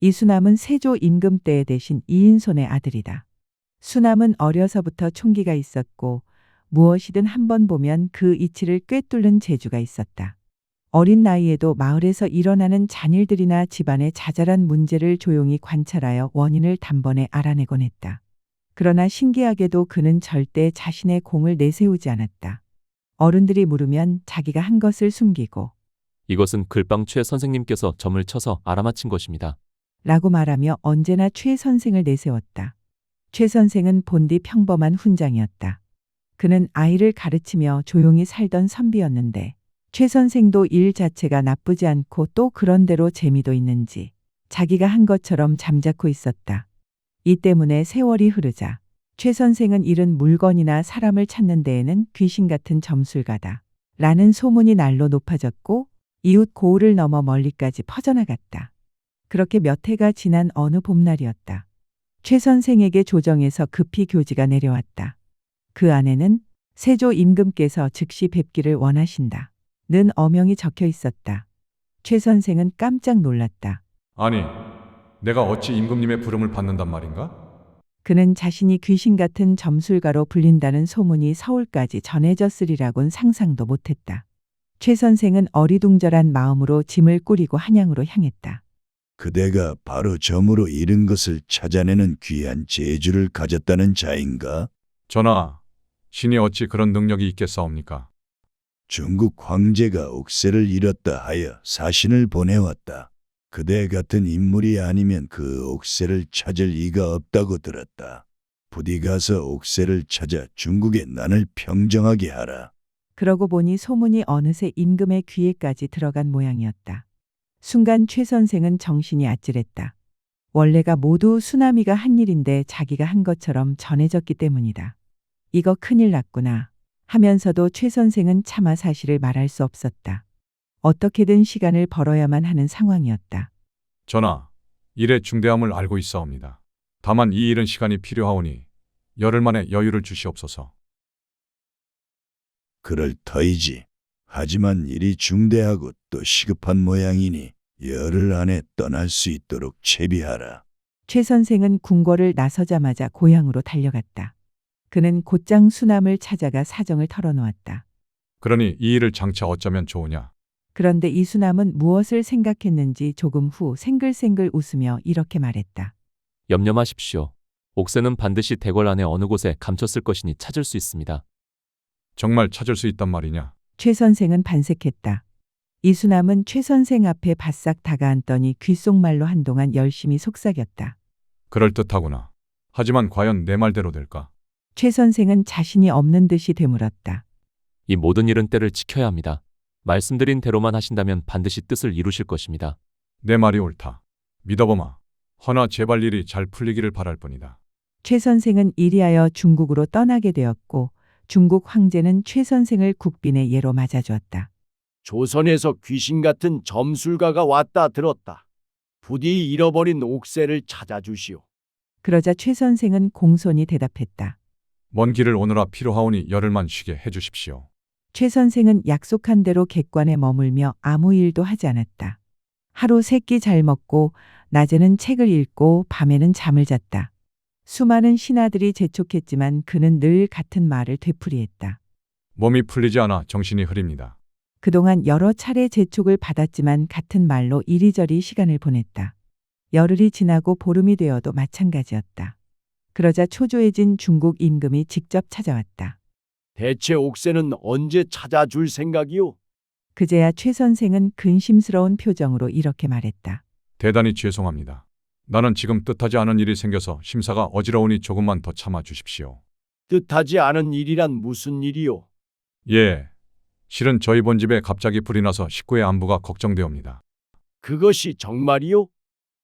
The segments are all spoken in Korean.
이수남은 세조 임금 때에 대신 이인손의 아들이다. 수남은 어려서부터 총기가 있었고 무엇이든 한번 보면 그 이치를 꿰뚫는 재주가 있었다. 어린 나이에도 마을에서 일어나는 잔일들이나 집안의 자잘한 문제를 조용히 관찰하여 원인을 단번에 알아내곤 했다. 그러나 신기하게도 그는 절대 자신의 공을 내세우지 않았다. 어른들이 물으면 자기가 한 것을 숨기고 이것은 글방 최 선생님께서 점을 쳐서 알아맞힌 것입니다. 라고 말하며 언제나 최 선생을 내세웠다. 최 선생은 본디 평범한 훈장이었다. 그는 아이를 가르치며 조용히 살던 선비였는데 최 선생도 일 자체가 나쁘지 않고 또 그런대로 재미도 있는지 자기가 한 것처럼 잠자코 있었다. 이 때문에 세월이 흐르자 최 선생은 잃은 물건이나 사람을 찾는 데에는 귀신 같은 점술가다. 라는 소문이 날로 높아졌고 이웃 고을을 넘어 멀리까지 퍼져나갔다. 그렇게 몇 해가 지난 어느 봄날이었다. 최 선생에게 조정에서 급히 교지가 내려왔다. 그 안에는 세조 임금께서 즉시 뵙기를 원하신다. 는 어명이 적혀 있었다. 최 선생은 깜짝 놀랐다. 아니, 내가 어찌 임금님의 부름을 받는단 말인가? 그는 자신이 귀신 같은 점술가로 불린다는 소문이 서울까지 전해졌으리라곤 상상도 못했다. 최 선생은 어리둥절한 마음으로 짐을 꾸리고 한양으로 향했다. 그대가 바로 점으로 잃은 것을 찾아내는 귀한 재주를 가졌다는 자인가? 전하, 신이 어찌 그런 능력이 있겠사옵니까? 중국 황제가 옥새를 잃었다 하여 사신을 보내왔다. 그대 같은 인물이 아니면 그 옥새를 찾을 이가 없다고 들었다. 부디 가서 옥새를 찾아 중국의 난을 평정하게 하라. 그러고 보니 소문이 어느새 임금의 귀에까지 들어간 모양이었다. 순간 최 선생은 정신이 아찔했다. 원래가 모두 수나미가 한 일인데 자기가 한 것처럼 전해졌기 때문이다. 이거 큰일 났구나. 하면서도 최 선생은 차마 사실을 말할 수 없었다. 어떻게든 시간을 벌어야만 하는 상황이었다. 전하, 일의 중대함을 알고 있사옵니다. 다만 이 일은 시간이 필요하오니 열흘 만에 여유를 주시옵소서. 그럴 터이지. 하지만 일이 중대하고 또 시급한 모양이니 열흘 안에 떠날 수 있도록 채비하라. 최 선생은 궁궐을 나서자마자 고향으로 달려갔다. 그는 곧장 수남을 찾아가 사정을 털어놓았다. 그러니 이 일을 장차 어쩌면 좋으냐? 그런데 이수남은 무엇을 생각했는지 조금 후 생글생글 웃으며 이렇게 말했다. 염려 마십시오. 옥새는 반드시 대궐 안에 어느 곳에 감췄을 것이니 찾을 수 있습니다. 정말 찾을 수 있단 말이냐? 최 선생은 반색했다. 이수남은 최 선생 앞에 바싹 다가앉더니 귓속말로 한동안 열심히 속삭였다. 그럴듯하구나. 하지만 과연 내 말대로 될까? 최 선생은 자신이 없는 듯이 되물었다. 이 모든 일은 때를 지켜야 합니다. 말씀드린 대로만 하신다면 반드시 뜻을 이루실 것입니다. 내 말이 옳다. 믿어보마. 허나 제발 일이 잘 풀리기를 바랄 뿐이다. 최 선생은 이리하여 중국으로 떠나게 되었고 중국 황제는 최 선생을 국빈의 예로 맞아주었다. 조선에서 귀신 같은 점술가가 왔다 들었다. 부디 잃어버린 옥새를 찾아주시오. 그러자 최 선생은 공손히 대답했다. 먼 길을 오느라 필요하오니 열흘만 쉬게 해주십시오. 최 선생은 약속한 대로 객관에 머물며 아무 일도 하지 않았다. 하루 세 끼 잘 먹고 낮에는 책을 읽고 밤에는 잠을 잤다. 수많은 신하들이 재촉했지만 그는 늘 같은 말을 되풀이했다. 몸이 풀리지 않아 정신이 흐립니다. 그동안 여러 차례 재촉을 받았지만 같은 말로 이리저리 시간을 보냈다. 열흘이 지나고 보름이 되어도 마찬가지였다. 그러자 초조해진 중국 임금이 직접 찾아왔다. 대체 옥새는 언제 찾아줄 생각이오? 그제야 최 선생은 근심스러운 표정으로 이렇게 말했다. 대단히 죄송합니다. 나는 지금 뜻하지 않은 일이 생겨서 심사가 어지러우니 조금만 더 참아 주십시오. 뜻하지 않은 일이란 무슨 일이오? 예. 실은 저희 본 집에 갑자기 불이 나서 식구의 안부가 걱정되옵니다. 그것이 정말이오?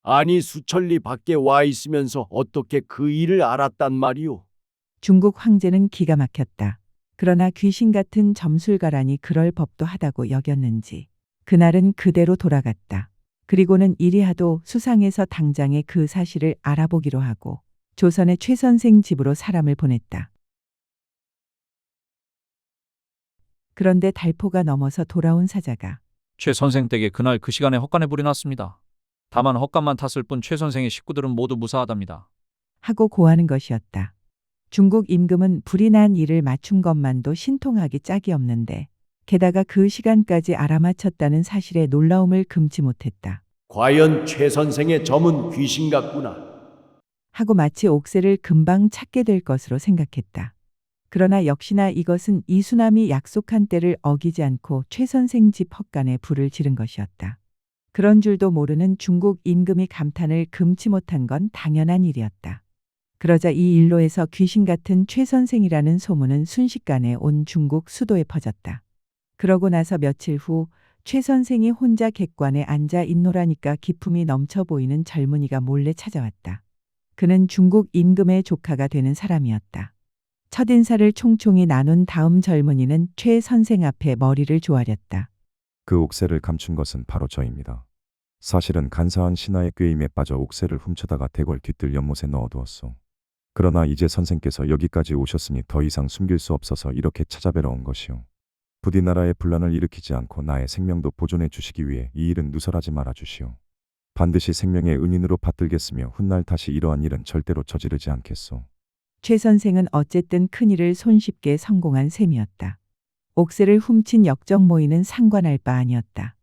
아니 수천리 밖에 와 있으면서 어떻게 그 일을 알았단 말이오? 중국 황제는 기가 막혔다. 그러나 귀신 같은 점술가라니 그럴 법도 하다고 여겼는지 그날은 그대로 돌아갔다. 그리고는 이리하도 수상해서 당장에 그 사실을 알아보기로 하고 조선의 최 선생 집으로 사람을 보냈다. 그런데 달포가 넘어서 돌아온 사자가 최 선생 댁에 그날 그 시간에 헛간에 불이 났습니다. 다만 헛간만 탔을 뿐 최 선생의 식구들은 모두 무사하답니다. 하고 고하는 것이었다. 중국 임금은 불이 난 일을 맞춘 것만도 신통하기 짝이 없는데 게다가 그 시간까지 알아맞혔다는 사실에 놀라움을 금치 못했다. 과연 최 선생의 점은 귀신 같구나. 하고 마치 옥새를 금방 찾게 될 것으로 생각했다. 그러나 역시나 이것은 이수남이 약속한 때를 어기지 않고 최 선생 집 헛간에 불을 지른 것이었다. 그런 줄도 모르는 중국 임금이 감탄을 금치 못한 건 당연한 일이었다. 그러자 이 일로에서 귀신 같은 최 선생이라는 소문은 순식간에 온 중국 수도에 퍼졌다. 그러고 나서 며칠 후 최 선생이 혼자 객관에 앉아 있노라니까 기품이 넘쳐 보이는 젊은이가 몰래 찾아왔다. 그는 중국 임금의 조카가 되는 사람이었다. 첫 인사를 총총히 나눈 다음 젊은이는 최 선생 앞에 머리를 조아렸다. 그 옥새를 감춘 것은 바로 저입니다. 사실은 간사한 신하의 꾀임에 빠져 옥새를 훔쳐다가 대궐 뒤뜰 연못에 넣어두었소. 그러나 이제 선생께서 여기까지 오셨으니 더 이상 숨길 수 없어서 이렇게 찾아뵈러 온 것이오. 부디 나라의 분란을 일으키지 않고 나의 생명도 보존해 주시기 위해 이 일은 누설하지 말아 주시오. 반드시 생명의 은인으로 받들겠으며 훗날 다시 이러한 일은 절대로 저지르지 않겠소. 최 선생은 어쨌든 큰일을 손쉽게 성공한 셈이었다. 옥새를 훔친 역적 모이는 상관할 바 아니었다.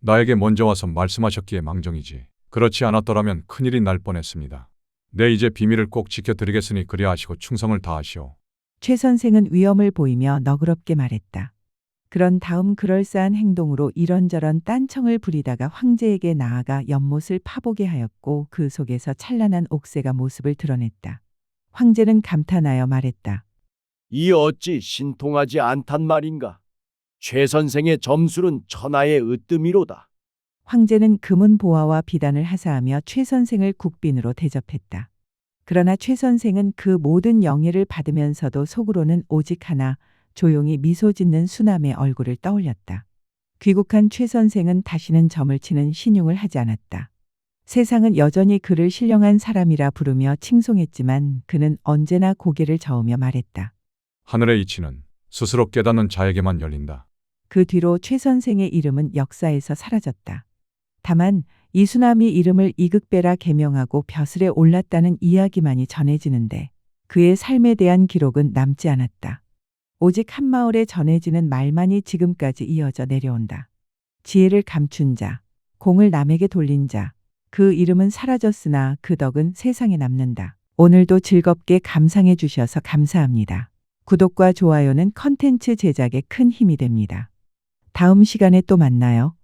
나에게 먼저 와서 말씀하셨기에 망정이지. 그렇지 않았더라면 큰일이 날 뻔했습니다. 내 이제 비밀을 꼭 지켜드리겠으니 그리 하시고 충성을 다하시오. 최 선생은 위험을 보이며 너그럽게 말했다. 그런 다음 그럴싸한 행동으로 이런저런 딴청을 부리다가 황제에게 나아가 연못을 파보게 하였고 그 속에서 찬란한 옥새가 모습을 드러냈다. 황제는 감탄하여 말했다. 이 어찌 신통하지 않단 말인가. 최 선생의 점술은 천하의 으뜸이로다. 황제는 금은 보화와 비단을 하사하며 최 선생을 국빈으로 대접했다. 그러나 최 선생은 그 모든 영예를 받으면서도 속으로는 오직 하나 조용히 미소 짓는 수남의 얼굴을 떠올렸다. 귀국한 최 선생은 다시는 점을 치는 신용을 하지 않았다. 세상은 여전히 그를 신령한 사람이라 부르며 칭송했지만 그는 언제나 고개를 저으며 말했다. 하늘의 이치는 스스로 깨닫는 자에게만 열린다. 그 뒤로 최 선생의 이름은 역사에서 사라졌다. 다만 이수남이 이름을 이극배라 개명하고 벼슬에 올랐다는 이야기만이 전해지는데 그의 삶에 대한 기록은 남지 않았다. 오직 한 마을에 전해지는 말만이 지금까지 이어져 내려온다. 지혜를 감춘 자, 공을 남에게 돌린 자, 그 이름은 사라졌으나 그 덕은 세상에 남는다. 오늘도 즐겁게 감상해 주셔서 감사합니다. 구독과 좋아요는 컨텐츠 제작에 큰 힘이 됩니다. 다음 시간에 또 만나요.